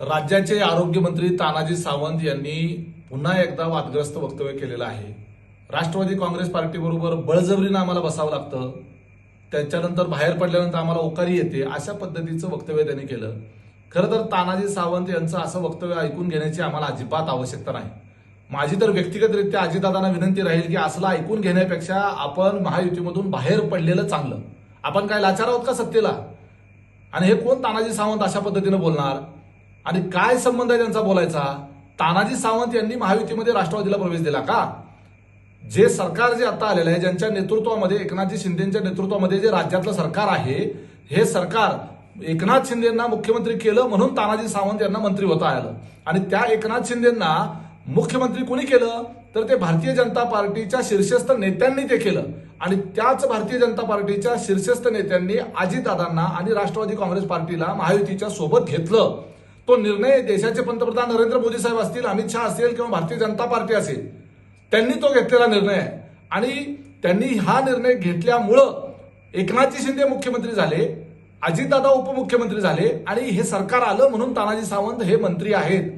राज्याचे आरोग्यमंत्री तानाजी सावंत यांनी पुन्हा एकदा वादग्रस्त वक्तव्य केलेलं आहे. राष्ट्रवादी काँग्रेस पार्टीबरोबर बळजबरीनं आम्हाला बसावं लागतं. त्याच्यानंतर बाहेर पडल्यानंतर आम्हाला ओकारी येते अशा पद्धतीचं वक्तव्य त्यांनी केलं. खरं तर तानाजी सावंत यांचं असं वक्तव्य ऐकून घेण्याची आम्हाला अजिबात आवश्यकता नाही. माझी तर व्यक्तिगतरित्या अजितदादांना विनंती राहील की असलं ऐकून घेण्यापेक्षा आपण महायुतीमधून बाहेर पडलेलं चांगलं. आपण काय लाचार आहोत का सत्तेला? आणि हे कोण तानाजी सावंत अशा पद्धतीनं बोलणार? आणि काय संबंध आहे त्यांचा बोलायचा? तानाजी सावंत यांनी महायुतीमध्ये राष्ट्रवादीला प्रवेश दिला का? जे सरकार जे आता आलेलं आहे ज्यांच्या नेतृत्वामध्ये एकनाथजी शिंदेच्या नेतृत्वामध्ये जे राज्यातलं सरकार आहे हे सरकार एकनाथ शिंदेना मुख्यमंत्री केलं म्हणून तानाजी सावंत यांना मंत्री होता आलं. आणि त्या एकनाथ शिंदेना मुख्यमंत्री कोणी केलं? तर ते भारतीय जनता पार्टीच्या शीर्षस्थ नेत्यांनी ते केलं. आणि त्याच भारतीय जनता पार्टीच्या शीर्षस्थ नेत्यांनी अजितदादांना आणि राष्ट्रवादी काँग्रेस पार्टीला महायुतीच्या सोबत घेतलं. तो निर्णय देशाचे पंतप्रधान नरेंद्र मोदी साहेब असतील अमित शहा असतील किंवा भारतीय जनता पार्टी असेल त्यांनी तो घेतलेला निर्णय आहे. आणि त्यांनी हा निर्णय घेतल्यामुळं एकनाथजी शिंदे मुख्यमंत्री झाले अजितदादा उपमुख्यमंत्री झाले आणि हे सरकार आलं म्हणून तानाजी सावंत हे मंत्री आहेत.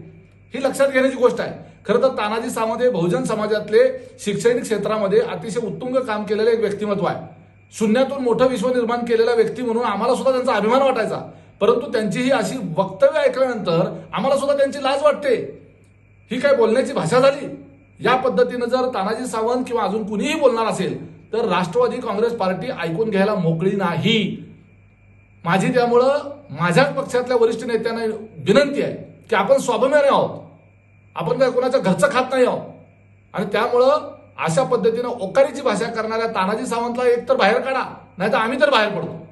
ही लक्षात घेण्याची गोष्ट आहे. खरं तर तानाजी सावंत हे बहुजन समाजातले शैक्षणिक क्षेत्रामध्ये अतिशय उत्तुंग काम केलेलं एक व्यक्तिमत्व आहे. शून्यातून मोठं विश्व निर्माण केलेला व्यक्ती म्हणून आम्हाला सुद्धा त्यांचा अभिमान वाटायचा. परंतु त्यांची ही अशी वक्तव्य ऐकल्यानंतर आम्हाला सुद्धा त्यांची लाज वाटते. ही काय बोलण्याची भाषा झाली? या पद्धतीनं जर तानाजी सावंत किंवा अजून कुणीही बोलणार असेल तर राष्ट्रवादी काँग्रेस पार्टी ऐकून घ्यायला मोकळी नाही. माझी त्यामुळं माझ्याच पक्षातल्या वरिष्ठ नेत्यांना विनंती आहे की आपण स्वाभिमानी आहोत. आपण काय कोणाच्या घरचं खात नाही आहोत. आणि त्यामुळं अशा पद्धतीनं ओकारीची भाषा करणाऱ्या तानाजी सावंतला एक तर बाहेर काढा नाही तर आम्ही तर बाहेर पडतो.